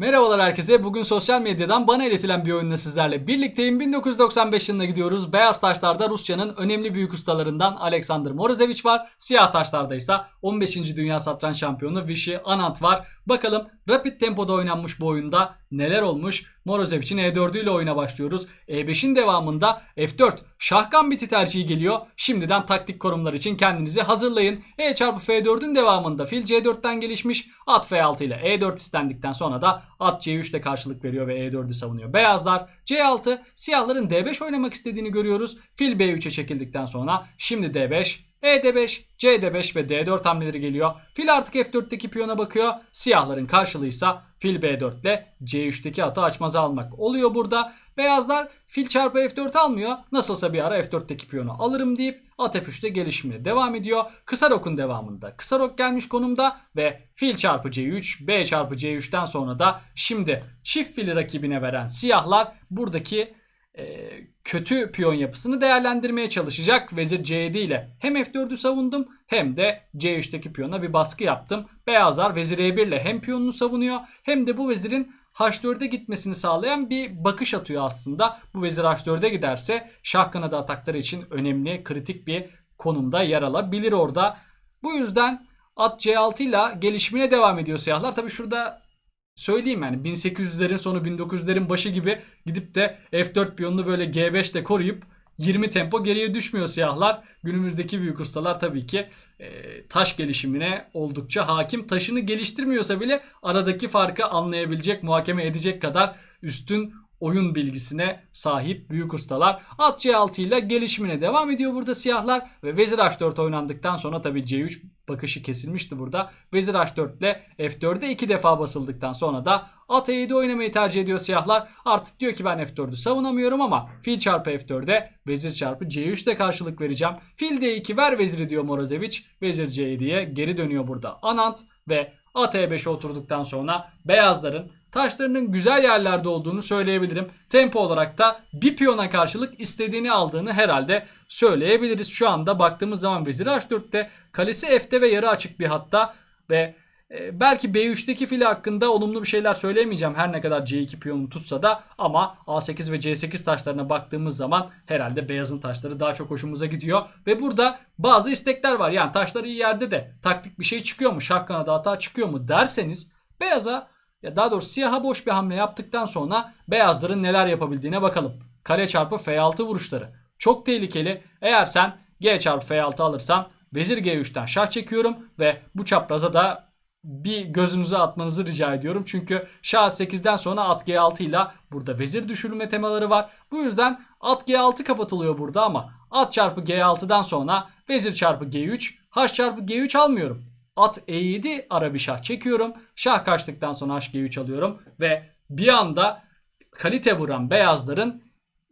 Merhabalar herkese. Bugün sosyal medyadan bana iletilen bir oyunla sizlerle birlikteyim. 1995 yılına gidiyoruz. Beyaz taşlarda Rusya'nın önemli büyük ustalarından Alexander Morozevich var. Siyah taşlarda ise 15. Dünya Satranç Şampiyonu Vichy Anand var. Bakalım rapid tempoda oynanmış bu oyunda neler olmuş? Morozevich'in E4'ü ile oyuna başlıyoruz. E5'in devamında F4 şah gambiti tercihi geliyor. Şimdiden taktik korumlar için kendinizi hazırlayın. E çarpı F4'ün devamında fil C4'ten gelişmiş. At F6 ile E4 istendikten sonra da at C3 ile karşılık veriyor ve E4'ü savunuyor. Beyazlar C6 siyahların D5 oynamak istediğini görüyoruz. Fil B3'e çekildikten sonra şimdi D5 E5, CD5 ve D4 hamleleri geliyor. Fil artık F4'teki piyona bakıyor. Siyahların karşılığıysa fil B4 ile C3'teki atı açmaza almak oluyor burada. Beyazlar fil çarpı F4 almıyor. Nasılsa bir ara F4'teki piyonu alırım deyip at F3'te gelişimine devam ediyor. Kısa rokun devamında kısa rok gelmiş konumda ve fil çarpı C3, B çarpı C3'ten sonra da şimdi çift fili rakibine veren siyahlar buradaki e, kötü piyon yapısını değerlendirmeye çalışacak. Vezir C7 ile hem F4'ü savundum hem de C3'teki piyona bir baskı yaptım. Beyazlar vezir E1 ile hem piyonunu savunuyor hem de bu vezirin H4'e gitmesini sağlayan bir bakış atıyor aslında. Bu vezir H4'e giderse şah kanadı atakları için önemli, kritik bir konumda yer alabilir orada. Bu yüzden at C6 ile gelişimine devam ediyor siyahlar. Tabi şurada söyleyeyim yani 1800'lerin sonu 1900'lerin başı gibi gidip de F4 piyonunu böyle G5 ile koruyup 20 tempo geriye düşmüyor siyahlar. Günümüzdeki büyük ustalar tabii ki e, taş gelişimine oldukça hakim. Taşını geliştirmiyorsa bile aradaki farkı anlayabilecek, muhakeme edecek kadar üstün oyun bilgisine sahip büyük ustalar. At C6 ile gelişimine devam ediyor burada siyahlar ve Vezir H4 oynandıktan sonra tabii C3 bakışı kesilmişti burada. Vezir H4 ile F4'e iki defa basıldıktan sonra da at E7 oynamayı tercih ediyor siyahlar. Artık diyor ki ben F4'ü savunamıyorum ama fil çarpı F4'e vezir çarpı C3'te karşılık vereceğim. Fil D2 ver veziri diyor Morozevich. Vezir C7'ye geri dönüyor burada Anand ve at E5'e oturduktan sonra beyazların taşlarının güzel yerlerde olduğunu söyleyebilirim. Tempo olarak da bir piyona karşılık istediğini aldığını herhalde söyleyebiliriz. Şu anda baktığımız zaman vezir H4'te kalesi F'te ve yarı açık bir hatta ve e, belki B3'teki fili hakkında olumlu bir şeyler söyleyemeyeceğim her ne kadar C2 piyonu tutsa da ama A8 ve C8 taşlarına baktığımız zaman herhalde beyazın taşları daha çok hoşumuza gidiyor. Ve burada bazı istekler var yani taşları iyi yerde de taktik bir şey çıkıyor mu şah kanadı hata çıkıyor mu derseniz beyaza ya daha doğrusu siyaha boş bir hamle yaptıktan sonra beyazların neler yapabildiğine bakalım. Kale çarpı F6 vuruşları. Çok tehlikeli. Eğer sen G çarpı F6 alırsan vezir G3'ten şah çekiyorum ve bu çapraza da bir gözünüze atmanızı rica ediyorum. Çünkü şah 8'den sonra at G6 ile burada vezir düşürülme temaları var. Bu yüzden at G6 kapatılıyor burada ama at çarpı G6'dan sonra vezir çarpı G3, H çarpı G3 almıyorum. At E7 ara bir şah çekiyorum. Şah kaçtıktan sonra HG3 alıyorum ve bir anda kalite vuran beyazların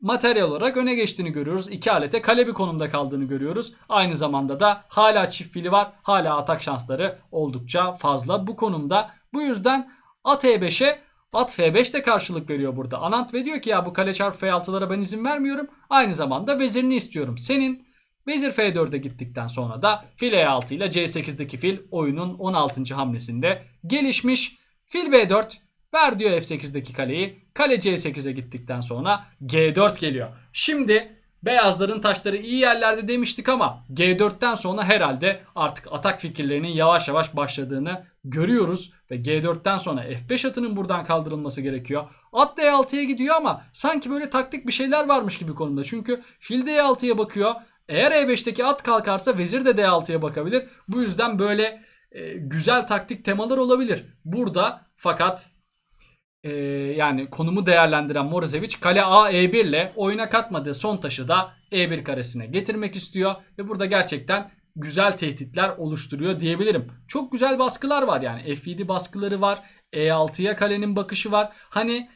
materyal olarak öne geçtiğini görüyoruz. İki alete kale bir konumda kaldığını görüyoruz. Aynı zamanda da hala çift fili var. Hala atak şansları oldukça fazla bu konumda. Bu yüzden at E5'e At F5 de karşılık veriyor burada. Anant ve diyor ki ya bu kale çarpı F6'lara ben izin vermiyorum. Aynı zamanda vezirini istiyorum. Senin Vezir F4'e gittikten sonra da fil E6 ile C8'deki fil oyunun 16. hamlesinde gelişmiş. Fil B4 ver diyor F8'deki kaleyi. Kale C8'e gittikten sonra G4 geliyor. Şimdi beyazların taşları iyi yerlerde demiştik ama G4'ten sonra herhalde artık atak fikirlerinin yavaş yavaş başladığını görüyoruz. Ve G4'ten sonra F5 atının buradan kaldırılması gerekiyor. At D6'ya gidiyor ama sanki böyle taktik bir şeyler varmış gibi konumda. Çünkü fil D6'ya bakıyor. Eğer E5'teki at kalkarsa vezir de D6'ya bakabilir. Bu yüzden böyle e, güzel taktik temalar olabilir. Burada fakat e, yani konumu değerlendiren Morozevich kale A E1 ile oyuna katmadığı son taşı da E1 karesine getirmek istiyor. Ve burada gerçekten güzel tehditler oluşturuyor diyebilirim. Çok güzel baskılar var yani F7 baskıları var. E6'ya kalenin bakışı var. Hani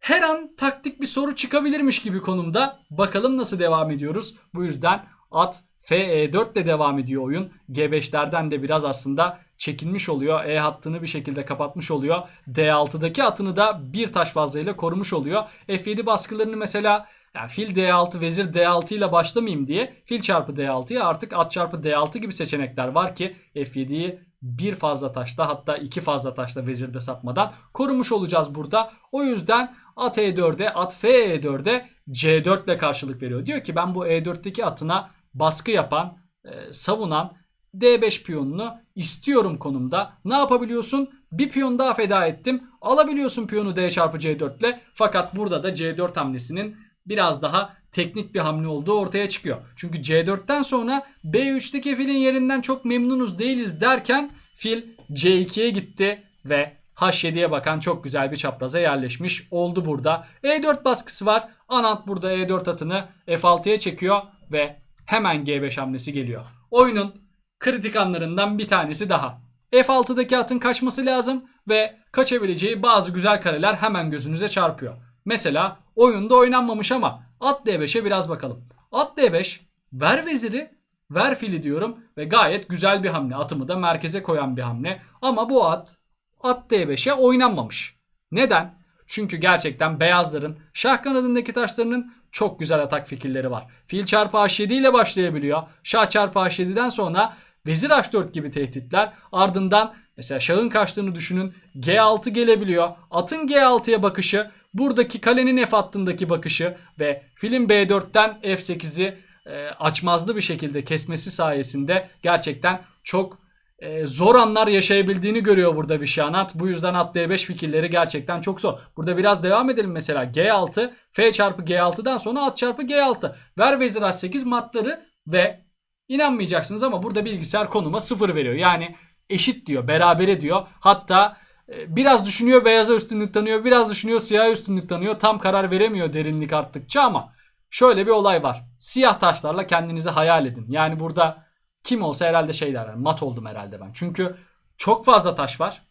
her an taktik bir soru çıkabilirmiş gibi konumda. Bakalım nasıl devam ediyoruz. Bu yüzden at FE4 ile devam ediyor oyun. G5'lerden de biraz aslında çekilmiş oluyor. E hattını bir şekilde kapatmış oluyor. D6'daki atını da bir taş fazlayla korumuş oluyor. F7 baskılarını mesela yani fil D6 vezir D6 ile başlamayayım diye fil çarpı D6'ya artık at çarpı D6 gibi seçenekler var ki F7'yi bir fazla taşla hatta iki fazla taşla vezirde sapmadan korumuş olacağız burada. O yüzden at E4'e at F E4'e C4 ile karşılık veriyor. Diyor ki ben bu E4'teki atına baskı yapan, e, savunan D5 piyonunu istiyorum konumda. Ne yapabiliyorsun? Bir piyon daha feda ettim. Alabiliyorsun piyonu D çarpı C4 ile. Fakat burada da C4 hamlesinin biraz daha teknik bir hamle olduğu ortaya çıkıyor. Çünkü C4'ten sonra B3'teki filin yerinden çok memnunuz değiliz derken fil C2'ye gitti ve H7'ye bakan çok güzel bir çapraza yerleşmiş oldu burada. E4 baskısı var. Anant burada E4 atını F6'ya çekiyor ve hemen G5 hamlesi geliyor. Oyunun kritik anlarından bir tanesi daha. F6'daki atın kaçması lazım ve kaçabileceği bazı güzel kareler hemen gözünüze çarpıyor. Mesela oyunda oynanmamış ama at D5'e biraz bakalım. At D5 ver veziri ver fili diyorum ve gayet güzel bir hamle. Atımı da merkeze koyan bir hamle. Ama bu at at D5'e oynanmamış. Neden? Çünkü gerçekten beyazların şah kanadındaki taşlarının çok güzel atak fikirleri var. Fil çarpı H7 ile başlayabiliyor. Şah çarpı H7'den sonra vezir H4 gibi tehditler. Ardından mesela şahın kaçtığını düşünün. G6 gelebiliyor. Atın G6'ya bakışı. Buradaki kalenin F hattındaki bakışı ve filin B4'ten F8'i e, açmazlı bir şekilde kesmesi sayesinde gerçekten çok e, zor anlar yaşayabildiğini görüyor burada Vişanat. Bu yüzden at D5 fikirleri gerçekten çok zor. Burada biraz devam edelim mesela. G6, F çarpı G6'dan sonra at çarpı G6. Ver vezir H8 matları ve inanmayacaksınız ama burada bilgisayar konuma 0 veriyor. Yani eşit diyor, berabere diyor. Hatta e, biraz düşünüyor beyaza üstünlük tanıyor, biraz düşünüyor siyaha üstünlük tanıyor. Tam karar veremiyor derinlik arttıkça ama şöyle bir olay var. Siyah taşlarla kendinizi hayal edin. Yani burada kim olsa herhalde şey der. mat oldum herhalde ben. Çünkü çok fazla taş var.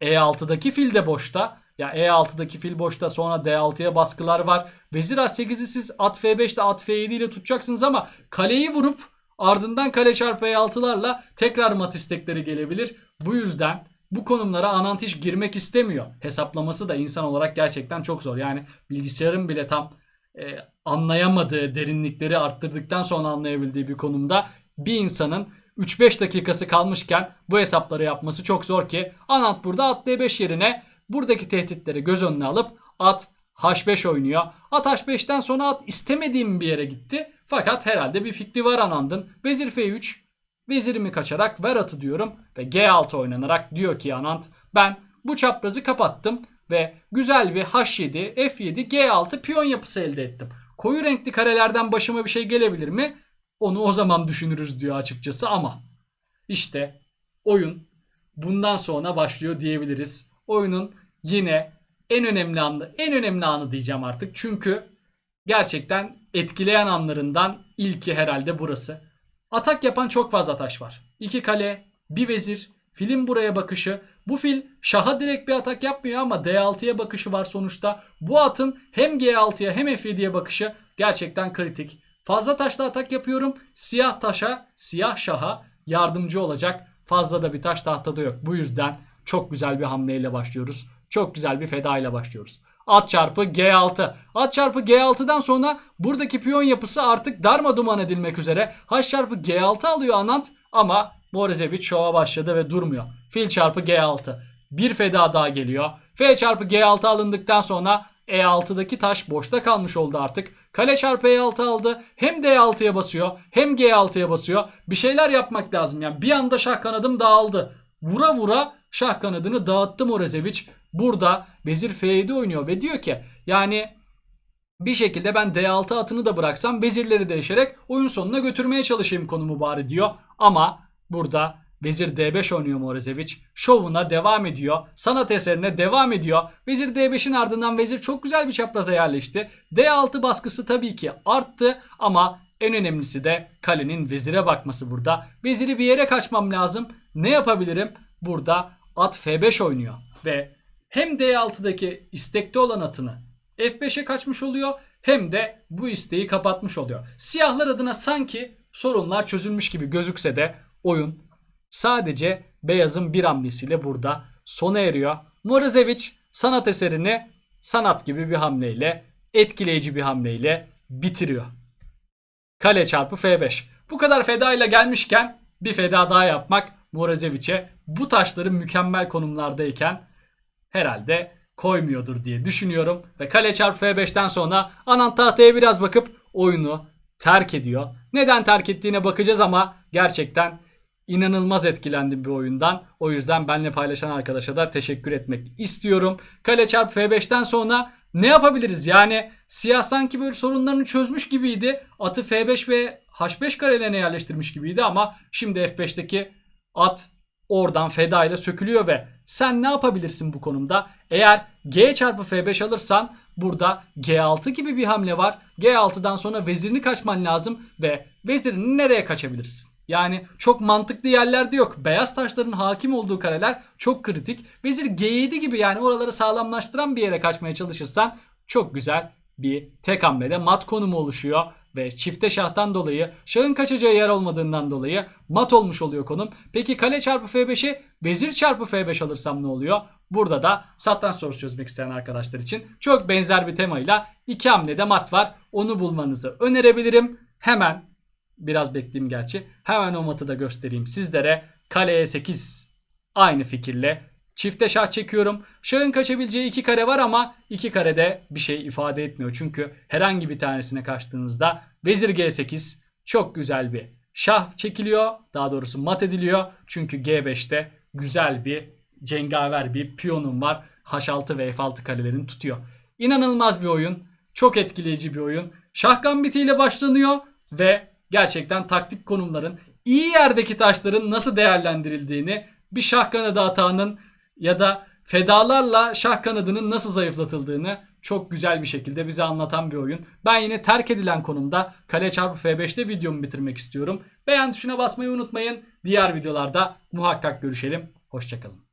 E6'daki fil de boşta. Ya E6'daki fil boşta sonra D6'ya baskılar var. Vezir H8'i siz at F5'te at F7 ile tutacaksınız ama kaleyi vurup ardından kale çarpı E6'larla tekrar mat istekleri gelebilir. Bu yüzden bu konumlara Anantiş girmek istemiyor. Hesaplaması da insan olarak gerçekten çok zor. Yani bilgisayarın bile tam e, anlayamadığı derinlikleri arttırdıktan sonra anlayabildiği bir konumda bir insanın 3-5 dakikası kalmışken bu hesapları yapması çok zor ki Anant burada at D5 yerine buradaki tehditleri göz önüne alıp at H5 oynuyor. At H5'ten sonra at istemediğim bir yere gitti. Fakat herhalde bir fikri var Anand'ın. Vezir F3 vezirimi kaçarak ver atı diyorum ve G6 oynanarak diyor ki Anand ben bu çaprazı kapattım ve güzel bir H7, F7, G6 piyon yapısı elde ettim. Koyu renkli karelerden başıma bir şey gelebilir mi? Onu o zaman düşünürüz diyor açıkçası ama işte oyun bundan sonra başlıyor diyebiliriz. Oyunun yine en önemli anı, en önemli anı diyeceğim artık. Çünkü gerçekten etkileyen anlarından ilki herhalde burası. Atak yapan çok fazla taş var. İki kale, bir vezir, filin buraya bakışı. Bu fil şaha direkt bir atak yapmıyor ama D6'ya bakışı var sonuçta. Bu atın hem G6'ya hem F7'ye bakışı gerçekten kritik. Fazla taşla atak yapıyorum. Siyah taşa, siyah şaha yardımcı olacak. Fazla da bir taş tahtada yok. Bu yüzden çok güzel bir hamleyle başlıyoruz. Çok güzel bir feda ile başlıyoruz. At çarpı G6. At çarpı G6'dan sonra buradaki piyon yapısı artık darma duman edilmek üzere. H çarpı G6 alıyor Anant ama Morizevic şova başladı ve durmuyor. Fil çarpı G6. Bir feda daha geliyor. F çarpı G6 alındıktan sonra E6'daki taş boşta kalmış oldu artık. Kale çarpı E6 aldı. Hem D6'ya basıyor hem G6'ya basıyor. Bir şeyler yapmak lazım. Yani bir anda şah kanadım dağıldı. Vura vura şah kanadını dağıttı Morizevic. Burada vezir F7 oynuyor ve diyor ki yani bir şekilde ben D6 atını da bıraksam vezirleri değişerek oyun sonuna götürmeye çalışayım konumu bari diyor. Ama burada vezir D5 oynuyor Morizevic. Şovuna devam ediyor. Sanat eserine devam ediyor. Vezir D5'in ardından vezir çok güzel bir çapraza yerleşti. D6 baskısı tabii ki arttı ama en önemlisi de kalenin vezire bakması burada. Veziri bir yere kaçmam lazım. Ne yapabilirim? Burada at F5 oynuyor ve hem D6'daki istekte olan atını F5'e kaçmış oluyor hem de bu isteği kapatmış oluyor. Siyahlar adına sanki sorunlar çözülmüş gibi gözükse de oyun sadece beyazın bir hamlesiyle burada sona eriyor. Morizevic sanat eserini sanat gibi bir hamleyle, etkileyici bir hamleyle bitiriyor. Kale çarpı F5. Bu kadar feda ile gelmişken bir feda daha yapmak Morozevic'e bu taşları mükemmel konumlardayken herhalde koymuyordur diye düşünüyorum. Ve kale çarpı F5'ten sonra Anand tahtaya biraz bakıp oyunu terk ediyor. Neden terk ettiğine bakacağız ama gerçekten inanılmaz etkilendim bir oyundan. O yüzden benimle paylaşan arkadaşa da teşekkür etmek istiyorum. Kale çarpı F5'ten sonra ne yapabiliriz? Yani siyah sanki böyle sorunlarını çözmüş gibiydi. Atı F5 ve H5 karelerine yerleştirmiş gibiydi ama şimdi F5'teki at oradan feda ile sökülüyor ve sen ne yapabilirsin bu konumda? Eğer G çarpı F5 alırsan burada G6 gibi bir hamle var. G6'dan sonra vezirini kaçman lazım ve vezirini nereye kaçabilirsin? Yani çok mantıklı yerlerde yok. Beyaz taşların hakim olduğu kareler çok kritik. Vezir G7 gibi yani oraları sağlamlaştıran bir yere kaçmaya çalışırsan çok güzel bir tek hamlede mat konumu oluşuyor ve çifte şahtan dolayı şahın kaçacağı yer olmadığından dolayı mat olmuş oluyor konum. Peki kale çarpı F5'i vezir çarpı F5 alırsam ne oluyor? Burada da satranç sorusu çözmek isteyen arkadaşlar için çok benzer bir temayla iki hamlede mat var. Onu bulmanızı önerebilirim. Hemen biraz bekleyeyim gerçi. Hemen o matı da göstereyim sizlere. Kaleye 8 aynı fikirle Çifte şah çekiyorum. Şahın kaçabileceği iki kare var ama iki karede bir şey ifade etmiyor. Çünkü herhangi bir tanesine kaçtığınızda vezir G8 çok güzel bir şah çekiliyor. Daha doğrusu mat ediliyor. Çünkü G5'te güzel bir cengaver bir piyonum var. H6 ve F6 karelerini tutuyor. İnanılmaz bir oyun. Çok etkileyici bir oyun. Şah gambitiyle başlanıyor ve gerçekten taktik konumların iyi yerdeki taşların nasıl değerlendirildiğini bir şah kanadı atağının ya da fedalarla şah kanadının nasıl zayıflatıldığını çok güzel bir şekilde bize anlatan bir oyun. Ben yine terk edilen konumda kale çarpı F5'te videomu bitirmek istiyorum. Beğen tuşuna basmayı unutmayın. Diğer videolarda muhakkak görüşelim. Hoşçakalın.